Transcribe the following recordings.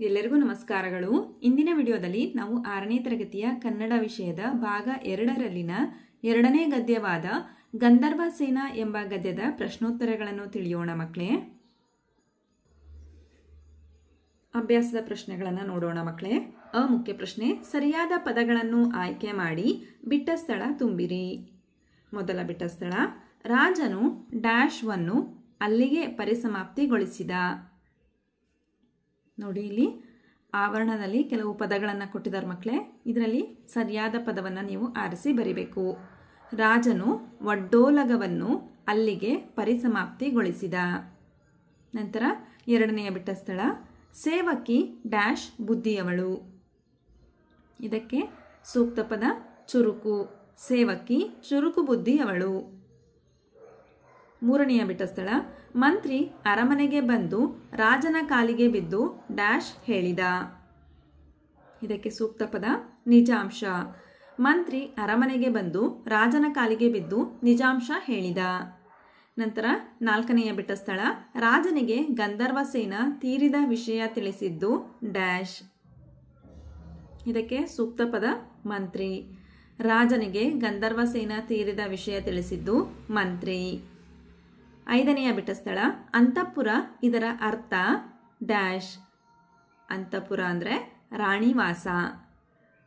ಎಲ್ಲರಿಗೂ ನಮಸ್ಕಾರಗಳು. ಇಂದಿನ ವಿಡಿಯೋದಲ್ಲಿ ನಾವು ಆರನೇ ತರಗತಿಯ ಕನ್ನಡ ವಿಷಯದ ಭಾಗ ಎರಡರಲ್ಲಿನ ಎರಡನೇ ಗದ್ಯವಾದ ಗಂಧರ್ವ ಸೇನಾ ಎಂಬ ಗದ್ಯದ ಪ್ರಶ್ನೋತ್ತರಗಳನ್ನು ತಿಳಿಯೋಣ ಮಕ್ಕಳೇ. ಅಭ್ಯಾಸದ ಪ್ರಶ್ನೆಗಳನ್ನು ನೋಡೋಣ ಮಕ್ಕಳೇ. ಅ ಮುಖ್ಯ ಪ್ರಶ್ನೆ, ಸರಿಯಾದ ಪದಗಳನ್ನು ಆಯ್ಕೆ ಮಾಡಿ ಬಿಟ್ಟ ಸ್ಥಳ ತುಂಬಿರಿ. ಮೊದಲ ಬಿಟ್ಟ ಸ್ಥಳ, ರಾಜನು ಡ್ಯಾಶ್ವನ್ನು ಅಲ್ಲಿಗೆ ಪರಿಸಮಾಪ್ತಿಗೊಳಿಸಿದ. ನೋಡಿ ಇಲ್ಲಿ ಆವರಣದಲ್ಲಿ ಕೆಲವು ಪದಗಳನ್ನು ಕೊಟ್ಟಿದ್ದಾರೆ ಮಕ್ಕಳೇ. ಇದರಲ್ಲಿ ಸರಿಯಾದ ಪದವನ್ನು ನೀವು ಆರಿಸಿ ಬರಿಬೇಕು. ರಾಜನು ವಡ್ಡೋಲಗವನ್ನು ಅಲ್ಲಿಗೆ ಪರಿಸಮಾಪ್ತಿಗೊಳಿಸಿದ. ನಂತರ ಎರಡನೆಯ ಬಿಟ್ಟ ಸ್ಥಳ, ಸೇವಕಿ ಡ್ಯಾಶ್ ಬುದ್ಧಿಯವಳು. ಇದಕ್ಕೆ ಸೂಕ್ತ ಪದ ಚುರುಕು, ಸೇವಕಿ ಚುರುಕು ಬುದ್ಧಿಯವಳು. ಮೂರನೆಯ ಬಿಟ್ಟ ಸ್ಥಳ ಮಂತ್ರಿ ಅರಮನೆಗೆ ಬಂದು ರಾಜನ ಕಾಲಿಗೆ ಬಿದ್ದು ಡ್ಯಾಶ್ ಹೇಳಿದ. ಇದಕ್ಕೆ ಸೂಕ್ತ ಪದ ನಿಜಾಂಶ. ಮಂತ್ರಿ ಅರಮನೆಗೆ ಬಂದು ರಾಜನ ಕಾಲಿಗೆ ಬಿದ್ದು ನಿಜಾಂಶ ಹೇಳಿದ. ನಂತರ ನಾಲ್ಕನೆಯ ಬಿಟ್ಟ ಸ್ಥಳ ರಾಜನಿಗೆ ಗಂಧರ್ವ ಸೇನ ತೀರಿದ ವಿಷಯ ತಿಳಿಸಿದ್ದು ಡ್ಯಾಶ್. ಇದಕ್ಕೆ ಸೂಕ್ತ ಪದ ಮಂತ್ರಿ. ರಾಜನಿಗೆ ಗಂಧರ್ವ ಸೇನ ತೀರಿದ ವಿಷಯ ತಿಳಿಸಿದ್ದು ಮಂತ್ರಿ. ಐದನೆಯ ಬಿಟ್ಟ ಸ್ಥಳ, ಅಂತಃಪುರ. ಇದರ ಅರ್ಥ ಡ್ಯಾಶ್. ಅಂತಃಪುರ ಅಂದರೆ ರಾಣಿವಾಸ.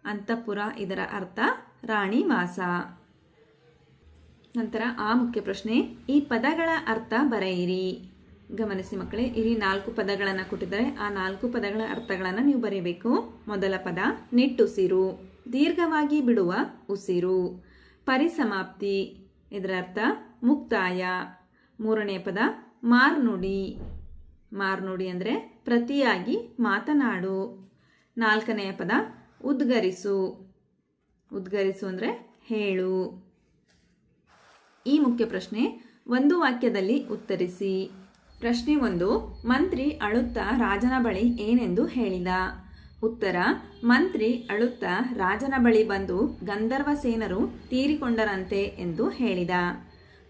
ಅಂತಃಪುರ, ಇದರ ಅರ್ಥ ರಾಣಿವಾಸ. ನಂತರ ಆ ಮುಖ್ಯ ಪ್ರಶ್ನೆ, ಈ ಪದಗಳ ಅರ್ಥ ಬರೆಯಿರಿ. ಗಮನಿಸಿ ಮಕ್ಕಳೇ, ಇಲ್ಲಿ ನಾಲ್ಕು ಪದಗಳನ್ನು ಕೊಟ್ಟಿದ್ದಾರೆ. ಆ ನಾಲ್ಕು ಪದಗಳ ಅರ್ಥಗಳನ್ನು ನೀವು ಬರೀಬೇಕು. ಮೊದಲ ಪದ, ನಿಟ್ಟುಸಿರು. ದೀರ್ಘವಾಗಿ ಬಿಡುವ ಉಸಿರು. ಪರಿಸಮಾಪ್ತಿ. ಇದರ ಅರ್ಥ ಮುಕ್ತಾಯ. ಮೂರನೇ ಪದ, ಮಾರ್ನುಡಿ. ಮಾರ್ನುಡಿ ಅಂದರೆ ಪ್ರತಿಯಾಗಿ ಮಾತನಾಡು. ನಾಲ್ಕನೆಯ ಪದ, ಉದ್ಗರಿಸು. ಉದ್ಗರಿಸು ಅಂದರೆ ಹೇಳು. ಈ ಮುಖ್ಯ ಪ್ರಶ್ನೆ ಒಂದು ವಾಕ್ಯದಲ್ಲಿ ಉತ್ತರಿಸಿ. ಪ್ರಶ್ನೆ ಒಂದು, ಮಂತ್ರಿ ಅಳುತ್ತಾ ರಾಜನ ಬಳಿ ಏನೆಂದು ಹೇಳಿದ? ಉತ್ತರ, ಮಂತ್ರಿ ಅಳುತ್ತಾ ರಾಜನ ಬಳಿ ಬಂದು ಗಂಧರ್ವ ಸೇನರು ತೀರಿಕೊಂಡರಂತೆ ಎಂದು ಹೇಳಿದ.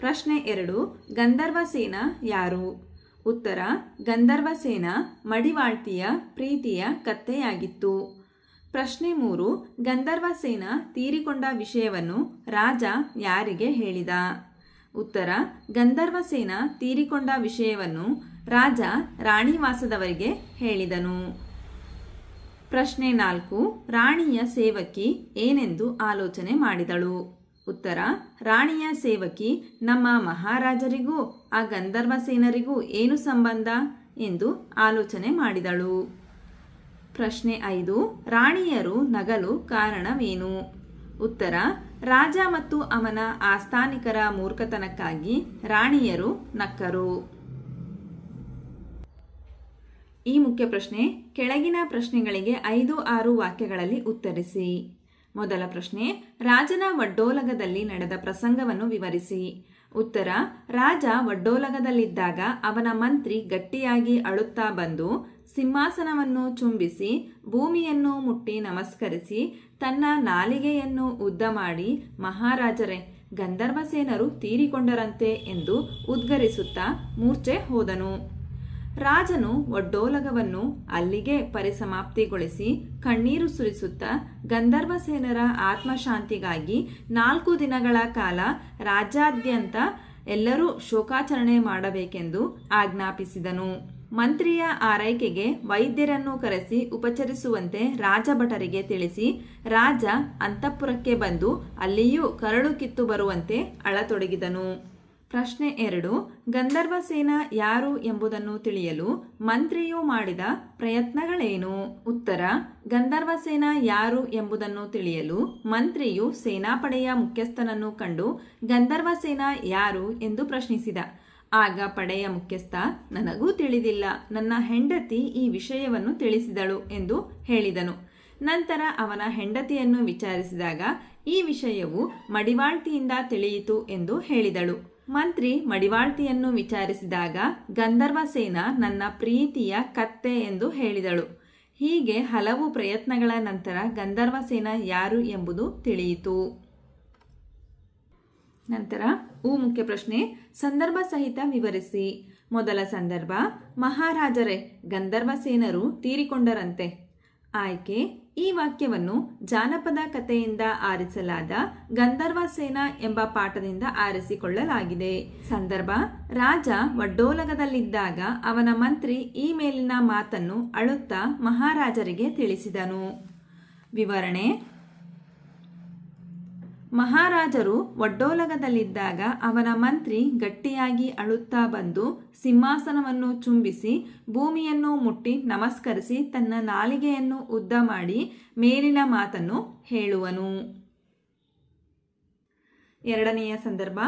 ಪ್ರಶ್ನೆ ಎರಡು, ಗಂಧರ್ವ ಸೇನ ಯಾರು? ಉತ್ತರ, ಗಂಧರ್ವ ಸೇನ ಮಡಿವಾಳ್ತಿಯ ಪ್ರೀತಿಯ ಕತ್ತೆಯಾಗಿತ್ತು. ಪ್ರಶ್ನೆ ಮೂರು, ಗಂಧರ್ವ ಸೇನ ತೀರಿಕೊಂಡ ವಿಷಯವನ್ನು ರಾಜ ಯಾರಿಗೆ ಹೇಳಿದ? ಉತ್ತರ, ಗಂಧರ್ವ ಸೇನ ತೀರಿಕೊಂಡ ವಿಷಯವನ್ನು ರಾಜ ರಾಣಿವಾಸದವರಿಗೆ ಹೇಳಿದನು. ಪ್ರಶ್ನೆ ನಾಲ್ಕು, ರಾಣಿಯ ಸೇವಕಿ ಏನೆಂದು ಆಲೋಚನೆ ಮಾಡಿದಳು? ಉತ್ತರ, ರಾಣಿಯ ಸೇವಕಿ, ನಮ್ಮ ಮಹಾರಾಜರಿಗೂ, ಆ ಗಂಧರ್ವ ಸೇನರಿಗೂ ಏನು ಸಂಬಂಧ? ಎಂದು ಆಲೋಚನೆ ಮಾಡಿದಳು. ಪ್ರಶ್ನೆ ಐದು, ರಾಣಿಯರು ನಗಲು ಕಾರಣವೇನು? ಉತ್ತರ, ರಾಜ ಮತ್ತು ಅವನ ಆಸ್ಥಾನಿಕರ ಮೂರ್ಖತನಕ್ಕಾಗಿ ರಾಣಿಯರು ನಕ್ಕರು. ಈ ಮುಖ್ಯ ಪ್ರಶ್ನೆ, ಕೆಳಗಿನ ಪ್ರಶ್ನೆಗಳಿಗೆ ಐದು ಆರು ವಾಕ್ಯಗಳಲ್ಲಿ ಉತ್ತರಿಸಿ. ಮೊದಲ ಪ್ರಶ್ನೆ, ರಾಜನ ವಡ್ಡೋಲಗದಲ್ಲಿ ನಡೆದ ಪ್ರಸಂಗವನ್ನು ವಿವರಿಸಿ. ಉತ್ತರ, ರಾಜ ವಡ್ಡೋಲಗದಲ್ಲಿದ್ದಾಗ ಅವನ ಮಂತ್ರಿ ಗಟ್ಟಿಯಾಗಿ ಅಳುತ್ತಾ ಬಂದು ಸಿಂಹಾಸನವನ್ನು ಚುಂಬಿಸಿ, ಭೂಮಿಯನ್ನು ಮುಟ್ಟಿ ನಮಸ್ಕರಿಸಿ, ತನ್ನ ನಾಲಿಗೆಯನ್ನು ಉದ್ದ ಮಾಡಿ, ಮಹಾರಾಜರೇ ಗಂಧರ್ವಸೇನರು ತೀರಿಕೊಂಡರಂತೆ ಎಂದು ಉದ್ಗರಿಸುತ್ತಾ ಮೂರ್ಛೆ ಹೋದನು. ರಾಜನು ಒಡ್ಡೋಲಗವನ್ನು ಅಲ್ಲಿಗೆ ಪರಿಸಮಾಪ್ತಿಗೊಳಿಸಿ ಕಣ್ಣೀರು ಸುರಿಸುತ್ತಾ ಗಂಧರ್ವಸೇನರ ಆತ್ಮಶಾಂತಿಗಾಗಿ ನಾಲ್ಕು ದಿನಗಳ ಕಾಲ ರಾಜ್ಯಾದ್ಯಂತ ಎಲ್ಲರೂ ಶೋಕಾಚರಣೆ ಮಾಡಬೇಕೆಂದು ಆಜ್ಞಾಪಿಸಿದನು. ಮಂತ್ರಿಯ ಆರೈಕೆಗೆ ವೈದ್ಯರನ್ನು ಕರೆಸಿ ಉಪಚರಿಸುವಂತೆ ರಾಜಭಟರಿಗೆ ತಿಳಿಸಿ ರಾಜ ಅಂತಃಪುರಕ್ಕೆ ಬಂದು ಅಲ್ಲಿಯೂ ಕರಳು ಕಿತ್ತು ಬರುವಂತೆ ಅಳತೊಡಗಿದನು. ಪ್ರಶ್ನೆ ಎರಡು, ಗಂಧರ್ವ ಸೇನಾ ಯಾರು ಎಂಬುದನ್ನು ತಿಳಿಯಲು ಮಂತ್ರಿಯು ಮಾಡಿದ ಪ್ರಯತ್ನಗಳೇನು? ಉತ್ತರ, ಗಂಧರ್ವ ಸೇನ ಯಾರು ಎಂಬುದನ್ನು ತಿಳಿಯಲು ಮಂತ್ರಿಯು ಸೇನಾಪಡೆಯ ಮುಖ್ಯಸ್ಥನನ್ನು ಕಂಡು ಗಂಧರ್ವ ಸೇನ ಯಾರು ಎಂದು ಪ್ರಶ್ನಿಸಿದ. ಆಗ ಪಡೆಯ ಮುಖ್ಯಸ್ಥ, ನನಗೂ ತಿಳಿದಿಲ್ಲ, ನನ್ನ ಹೆಂಡತಿ ಈ ವಿಷಯವನ್ನು ತಿಳಿಸಿದಳು ಎಂದು ಹೇಳಿದನು. ನಂತರ ಅವನ ಹೆಂಡತಿಯನ್ನು ವಿಚಾರಿಸಿದಾಗ ಈ ವಿಷಯವು ಮಡಿವಾಳ್ತಿಯಿಂದ ತಿಳಿಯಿತು ಎಂದು ಹೇಳಿದಳು. ಮಂತ್ರಿ ಮಡಿವಾಳ್ತಿಯನ್ನು ವಿಚಾರಿಸಿದಾಗ ಗಂಧರ್ವ ಸೇನಾ ನನ್ನ ಪ್ರೀತಿಯ ಕತ್ತೆ ಎಂದು ಹೇಳಿದಳು. ಹೀಗೆ ಹಲವು ಪ್ರಯತ್ನಗಳ ನಂತರ ಗಂಧರ್ವ ಸೇನಾ ಯಾರು ಎಂಬುದು ತಿಳಿಯಿತು. ನಂತರ ಊ ಮುಖ್ಯ ಪ್ರಶ್ನೆ, ಸಂದರ್ಭ ಸಹಿತ ವಿವರಿಸಿ. ಮೊದಲ ಸಂದರ್ಭ, ಮಹಾರಾಜರೇ, ಗಂಧರ್ವ ಸೇನರು ತೀರಿಕೊಂಡರಂತೆ. ಆಯ್ಕೆ, ಈ ವಾಕ್ಯವನ್ನು ಜಾನಪದ ಕಥೆಯಿಂದ ಆರಿಸಲಾದ ಗಂಧರ್ವ ಸೇನಾ ಎಂಬ ಪಾಠದಿಂದ ಆರಿಸಿಕೊಳ್ಳಲಾಗಿದೆ. ಸಂದರ್ಭ, ರಾಜ ವಡ್ಡೋಲಗದಲ್ಲಿದ್ದಾಗ ಅವನ ಮಂತ್ರಿ ಈ ಮೇಲಿನ ಮಾತನ್ನು ಅಳುತ್ತಾ ಮಹಾರಾಜರಿಗೆ ತಿಳಿಸಿದನು. ವಿವರಣೆ ಮಹಾರಾಜರು ಒಡ್ಡೋಲಗದಲ್ಲಿದ್ದಾಗ ಅವನ ಮಂತ್ರಿ ಗಟ್ಟಿಯಾಗಿ ಅಳುತ್ತಾ ಬಂದು ಸಿಂಹಾಸನವನ್ನು ಚುಂಬಿಸಿ ಭೂಮಿಯನ್ನು ಮುಟ್ಟಿ ನಮಸ್ಕರಿಸಿ ತನ್ನ ನಾಲಿಗೆಯನ್ನು ಉದ್ದ ಮಾಡಿ ಮೇಲಿನ ಮಾತನ್ನು ಹೇಳುವನು. ಎರಡನೆಯ ಸಂದರ್ಭ,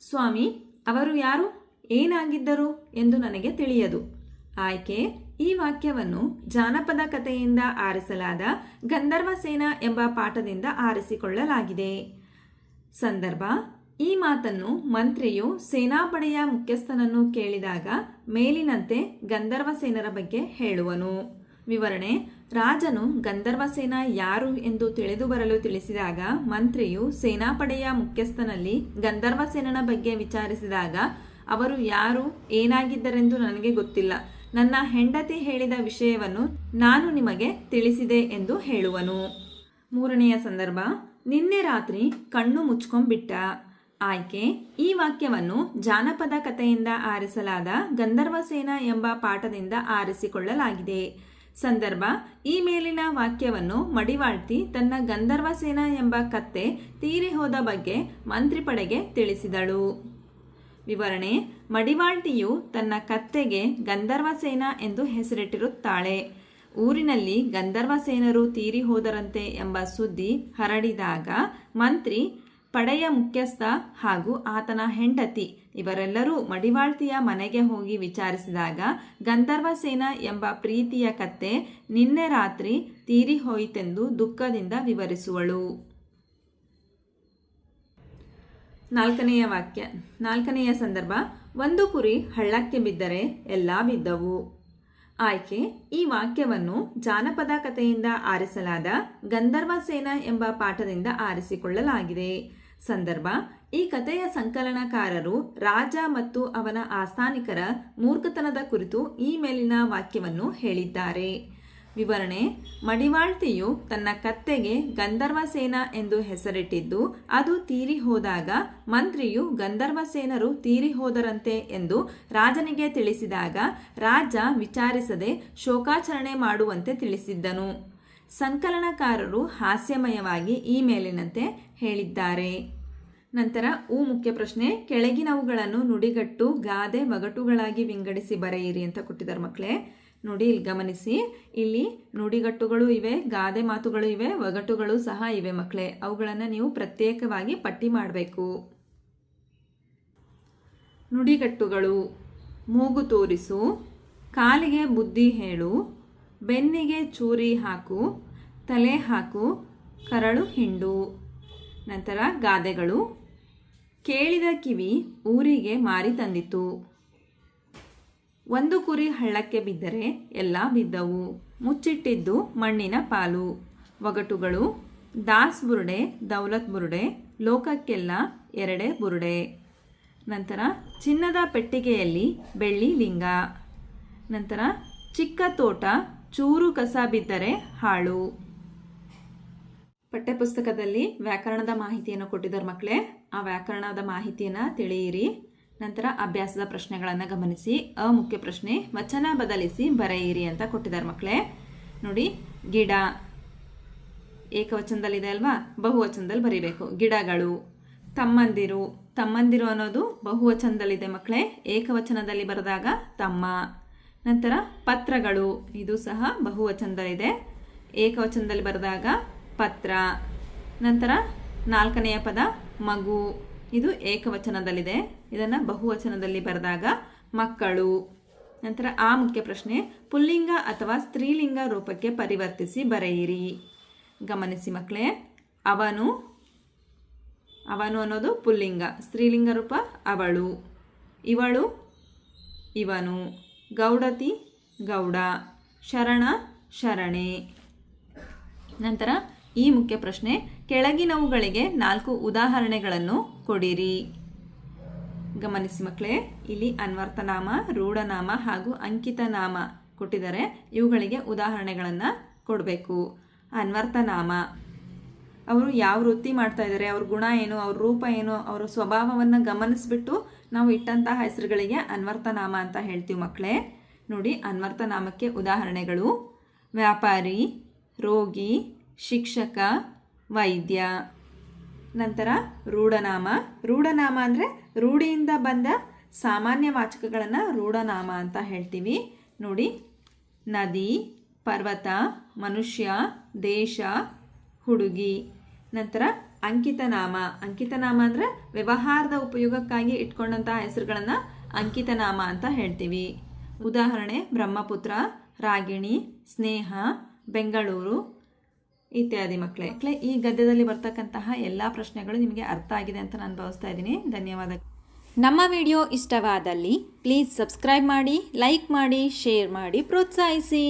ಸ್ವಾಮಿ, ಅವರು ಯಾರು? ಏನಾಗಿದ್ದರು ಎಂದು ನನಗೆ ತಿಳಿಯದು. ಆಯ್ಕೆ, ಈ ವಾಕ್ಯವನ್ನು ಜಾನಪದ ಕಥೆಯಿಂದ ಆರಿಸಲಾದ ಗಂಧರ್ವ ಸೇನಾ ಎಂಬ ಪಾಠದಿಂದ ಆರಿಸಿಕೊಳ್ಳಲಾಗಿದೆ. ಸಂದರ್ಭ, ಈ ಮಾತನ್ನು ಮಂತ್ರಿಯು ಸೇನಾಪಡೆಯ ಮುಖ್ಯಸ್ಥನನ್ನು ಕೇಳಿದಾಗ ಮೇಲಿನಂತೆ ಗಂಧರ್ವ ಸೇನರ ಬಗ್ಗೆ ಹೇಳುವನು. ವಿವರಣೆ, ರಾಜನು ಗಂಧರ್ವ ಸೇನಾ ಯಾರು ಎಂದು ತಿಳಿದು ಬರಲು ತಿಳಿಸಿದಾಗ ಮಂತ್ರಿಯು ಸೇನಾಪಡೆಯ ಮುಖ್ಯಸ್ಥನಲ್ಲಿ ಗಂಧರ್ವ ಸೇನನ ಬಗ್ಗೆ ವಿಚಾರಿಸಿದಾಗ ಅವರು ಯಾರು, ಏನಾಗಿದ್ದರೆಂದು ನನಗೆ ಗೊತ್ತಿಲ್ಲ. ನನ್ನ ಹೆಂಡತಿ ಹೇಳಿದ ವಿಷಯವನ್ನು ನಾನು ನಿಮಗೆ ತಿಳಿಸಿದೆ ಎಂದು ಹೇಳುವನು. ಮೂರನೆಯ ಸಂದರ್ಭ ನಿನ್ನೆ ರಾತ್ರಿ ಕಣ್ಣು ಮುಚ್ಕೊಂಡ್ಬಿಟ್ಟ ಆಯ್ಕೆ. ಈ ವಾಕ್ಯವನ್ನು ಜಾನಪದ ಕಥೆಯಿಂದ ಆರಿಸಲಾದ ಗಂಧರ್ವ ಸೇನಾ ಎಂಬ ಪಾಠದಿಂದ ಆರಿಸಿಕೊಳ್ಳಲಾಗಿದೆ. ಸಂದರ್ಭ, ಈ ಮೇಲಿನ ವಾಕ್ಯವನ್ನು ಮಡಿವಾಳ್ತಿ ತನ್ನ ಗಂಧರ್ವ ಸೇನಾ ಎಂಬ ಕತ್ತೆ ತೀರಿ ಹೋದ ಬಗ್ಗೆ ಮಂತ್ರಿಪಡೆಗೆ ತಿಳಿಸಿದಳು. ವಿವರಣೆ, ಮಡಿವಾಳ್ತಿಯು ತನ್ನ ಕತ್ತೆಗೆ ಗಂಧರ್ವ ಸೇನಾ ಎಂದು ಹೆಸರಿಟ್ಟಿರುತ್ತಾಳೆ. ಊರಿನಲ್ಲಿ ಗಂಧರ್ವ ಸೇನರು ತೀರಿ ಹೋದರಂತೆ ಎಂಬ ಸುದ್ದಿ ಹರಡಿದಾಗ ಮಂತ್ರಿ, ಪಡೆಯ ಮುಖ್ಯಸ್ಥ ಹಾಗೂ ಆತನ ಹೆಂಡತಿ ಇವರೆಲ್ಲರೂ ಮಡಿವಾಳ್ತಿಯ ಮನೆಗೆ ಹೋಗಿ ವಿಚಾರಿಸಿದಾಗ ಗಂಧರ್ವ ಸೇನಾ ಎಂಬ ಪ್ರೀತಿಯ ಕತ್ತೆ ನಿನ್ನೆ ರಾತ್ರಿ ತೀರಿ ಹೋಯಿತೆಂದು ದುಃಖದಿಂದ ವಿವರಿಸುವಳು. ನಾಲ್ಕನೆಯ ವಾಕ್ಯ. ನಾಲ್ಕನೆಯ ಸಂದರ್ಭ. ಒಂದು ಕುರಿ ಹಳ್ಳಕ್ಕೆ ಬಿದ್ದರೆ ಎಲ್ಲ ಬಿದ್ದವು. ಆಯ್ಕೆ ಈ ವಾಕ್ಯವನ್ನು ಜಾನಪದ ಕಥೆಯಿಂದ ಆರಿಸಲಾದ ಗಂಧರ್ವ ಸೇನಾ ಎಂಬ ಪಾಠದಿಂದ ಆರಿಸಿಕೊಳ್ಳಲಾಗಿದೆ. ಸಂದರ್ಭ, ಈ ಕಥೆಯ ಸಂಕಲನಕಾರರು ರಾಜ ಮತ್ತು ಅವನ ಆಸ್ಥಾನಿಕರ ಮೂರ್ಖತನದ ಕುರಿತು ಈ ಮೇಲಿನ ವಾಕ್ಯವನ್ನು ಹೇಳಿದ್ದಾರೆ. ವಿವರಣೆ, ಮಡಿವಾಳ್ತಿಯು ತನ್ನ ಕತ್ತೆಗೆ ಗಂಧರ್ವ ಸೇನಾ ಎಂದು ಹೆಸರಿಟ್ಟಿದ್ದು, ಅದು ತೀರಿ ಹೋದಾಗ ಮಂತ್ರಿಯು ಗಂಧರ್ವ ಸೇನರು ತೀರಿ ಹೋದರಂತೆ ಎಂದು ರಾಜನಿಗೆ ತಿಳಿಸಿದಾಗ ರಾಜ ವಿಚಾರಿಸದೆ ಶೋಕಾಚರಣೆ ಮಾಡುವಂತೆ ತಿಳಿಸಿದ್ದನು. ಸಂಕಲನಕಾರರು ಹಾಸ್ಯಮಯವಾಗಿ ಈ ಮೇಲಿನಂತೆ ಹೇಳಿದ್ದಾರೆ. ನಂತರ, ಊ ಮುಖ್ಯ ಪ್ರಶ್ನೆ, ಕೆಳಗಿನವುಗಳನ್ನು ನುಡಿಗಟ್ಟು, ಗಾದೆ ಒಗಟುಗಳಾಗಿ ವಿಂಗಡಿಸಿ ಬರೆಯಿರಿ ಅಂತ ಕೊಟ್ಟಿದ್ದಾರೆ ಮಕ್ಕಳೇ. ನೋಡಿ, ಇಲ್ಲಿ ಗಮನಿಸಿ. ಇಲ್ಲಿ ನುಡಿಗಟ್ಟುಗಳು ಇವೆ, ಗಾದೆ ಮಾತುಗಳು ಇವೆ, ಒಗಟುಗಳು ಸಹ ಇವೆ ಮಕ್ಕಳೇ. ಅವುಗಳನ್ನು ನೀವು ಪ್ರತ್ಯೇಕವಾಗಿ ಪಟ್ಟಿ ಮಾಡಬೇಕು. ನುಡಿಗಟ್ಟುಗಳು, ಮೂಗು ತೋರಿಸು, ಕಾಲಿಗೆ ಬುದ್ಧಿ ಹೇಳು, ಬೆನ್ನಿಗೆ ಚೂರಿ ಹಾಕು, ತಲೆ ಹಾಕು, ಕರಳು ಹಿಂಡು. ನಂತರ ಗಾದೆಗಳು, ಕೇಳಿದ ಕಿವಿ ಊರಿಗೆ ಮಾರಿ ತಂದಿತು. ಒಂದು ಕುರಿ ಹಳ್ಳಕ್ಕೆ ಬಿದ್ದರೆ ಎಲ್ಲ ಬಿದ್ದವು. ಮುಚ್ಚಿಟ್ಟಿದ್ದು ಮಣ್ಣಿನ ಪಾಲು. ಒಗಟುಗಳು, ದಾಸ್ ಬುರುಡೆ, ದೌಲತ್ ಬುರುಡೆ, ಲೋಕಕ್ಕೆಲ್ಲ ಎರಡೇ ಬುರುಡೆ. ನಂತರ ಚಿನ್ನದ ಪೆಟ್ಟಿಗೆಯಲ್ಲಿ ಬೆಳ್ಳಿ ಲಿಂಗ. ನಂತರ ಚಿಕ್ಕ ತೋಟ, ಚೂರು ಕಸ ಬಿದ್ದರೆ ಹಾಳು. ಪಠ್ಯಪುಸ್ತಕದಲ್ಲಿ ವ್ಯಾಕರಣದ ಮಾಹಿತಿಯನ್ನು ಕೊಟ್ಟಿದ್ದಾರೆ ಮಕ್ಕಳೇ. ಆ ವ್ಯಾಕರಣದ ಮಾಹಿತಿಯನ್ನು ತಿಳಿಯಿರಿ. ನಂತರ ಅಭ್ಯಾಸದ ಪ್ರಶ್ನೆಗಳನ್ನು ಗಮನಿಸಿ. ಅ ಮುಖ್ಯ ಪ್ರಶ್ನೆ, ವಚನ ಬದಲಿಸಿ ಬರೆಯಿರಿ ಅಂತ ಕೊಟ್ಟಿದ್ದಾರೆ ಮಕ್ಕಳೇ ನೋಡಿ, ಗಿಡ ಏಕವಚನದಲ್ಲಿದೆ ಅಲ್ವಾ? ಬಹುವಚನದಲ್ಲಿ ಬರೀಬೇಕು. ಗಿಡಗಳು, ತಮ್ಮಂದಿರು ತಮ್ಮಂದಿರು ಅನ್ನೋದು ಬಹುವಚನದಲ್ಲಿದೆ ಮಕ್ಕಳೇ ಏಕವಚನದಲ್ಲಿ ಬರೆದಾಗ ತಮ್ಮ. ನಂತರ ಪತ್ರಗಳು, ಇದು ಸಹ ಬಹುವಚನದಲ್ಲಿದೆ. ಏಕವಚನದಲ್ಲಿ ಬರೆದಾಗ ಪತ್ರ. ನಂತರ ನಾಲ್ಕನೆಯ ಪದ ಮಗು. ಇದು ಏಕವಚನದಲ್ಲಿದೆ. ಇದನ್ನು ಬಹುವಚನದಲ್ಲಿ ಬರೆದಾಗ ಮಕ್ಕಳು. ನಂತರ ಆ ಮುಖ್ಯ ಪ್ರಶ್ನೆ, ಪುಲ್ಲಿಂಗ ಅಥವಾ ಸ್ತ್ರೀಲಿಂಗ ರೂಪಕ್ಕೆ ಪರಿವರ್ತಿಸಿ ಬರೆಯಿರಿ. ಗಮನಿಸಿ ಮಕ್ಕಳೇ, ಅವನು ಅವನು ಅನ್ನೋದು ಪುಲ್ಲಿಂಗ, ಸ್ತ್ರೀಲಿಂಗ ರೂಪ ಅವಳು. ಇವಳು, ಇವನು. ಗೌಡತಿ, ಗೌಡ. ಶರಣ, ಶರಣೆ. ನಂತರ ಈ ಮುಖ್ಯ ಪ್ರಶ್ನೆ, ಕೆಳಗಿನವುಗಳಿಗೆ ನಾಲ್ಕು ಉದಾಹರಣೆಗಳನ್ನು ಕೊಡಿರಿ. ಗಮನಿಸಿ ಮಕ್ಕಳೇ, ಇಲ್ಲಿ ಅನ್ವರ್ಥನಾಮ, ರೂಢನಾಮ ಹಾಗೂ ಅಂಕಿತನಾಮ ಕೊಟ್ಟಿದ್ದಾರೆ. ಇವುಗಳಿಗೆ ಉದಾಹರಣೆಗಳನ್ನು ಕೊಡಬೇಕು. ಅನ್ವರ್ಥನಾಮ. ಅವರು ಯಾವ ವೃತ್ತಿ ಮಾಡ್ತಾ ಇದ್ದಾರೆ, ಅವ್ರ ಗುಣ ಏನು, ಅವ್ರ ರೂಪ ಏನು, ಅವರ ಸ್ವಭಾವವನ್ನು ಗಮನಿಸ್ಬಿಟ್ಟು ನಾವು ಇಟ್ಟಂತಹ ಹೆಸರುಗಳಿಗೆ ಅನ್ವರ್ಥನಾಮ ಅಂತ ಹೇಳ್ತೀವಿ ಮಕ್ಕಳೇ. ನೋಡಿ, ಅನ್ವರ್ಥನಾಮಕ್ಕೆ ಉದಾಹರಣೆಗಳು. ವ್ಯಾಪಾರಿ, ರೋಗಿ ಶಿಕ್ಷಕ, ವೈದ್ಯ, ನಂತರ ರೂಢನಾಮ. ರೂಢನಾಮ ಅಂದರೆ ರೂಢಿಯಿಂದ ಬಂದ ಸಾಮಾನ್ಯ ವಾಚಕಗಳನ್ನು ರೂಢನಾಮ ಅಂತ ಹೇಳ್ತೀವಿ. ನೋಡಿ, ನದಿ, ಪರ್ವತ, ಮನುಷ್ಯ, ದೇಶ, ಹುಡುಗಿ. ನಂತರ ಅಂಕಿತನಾಮ. ಅಂಕಿತನಾಮ ಅಂದರೆ ವ್ಯವಹಾರದ ಉಪಯೋಗಕ್ಕಾಗಿ ಇಟ್ಕೊಂಡಂತಹ ಹೆಸರುಗಳನ್ನು ಅಂಕಿತನಾಮ ಅಂತ ಹೇಳ್ತೀವಿ. ಉದಾಹರಣೆ, ಬ್ರಹ್ಮಪುತ್ರ, ರಾಗಿಣಿ, ಸ್ನೇಹ, ಬೆಂಗಳೂರು. ಇತ್ಯಾದಿ ಮಕ್ಕಳೇ ಮಕ್ಕಳೇ ಈ ಗದ್ಯದಲ್ಲಿ ಬರ್ತಕ್ಕಂತಹ ಎಲ್ಲ ಪ್ರಶ್ನೆಗಳು ನಿಮಗೆ ಅರ್ಥ ಆಗಿದೆ ಅಂತ ನಾನು ಭಾವಿಸ್ತಾ ಇದ್ದೀನಿ. ಧನ್ಯವಾದ. ನಮ್ಮ ವಿಡಿಯೋ ಇಷ್ಟವಾದಲ್ಲಿ ಪ್ಲೀಸ್ ಸಬ್ಸ್ಕ್ರೈಬ್ ಮಾಡಿ ಲೈಕ್ ಮಾಡಿ ಶೇರ್ ಮಾಡಿ ಪ್ರೋತ್ಸಾಹಿಸಿ.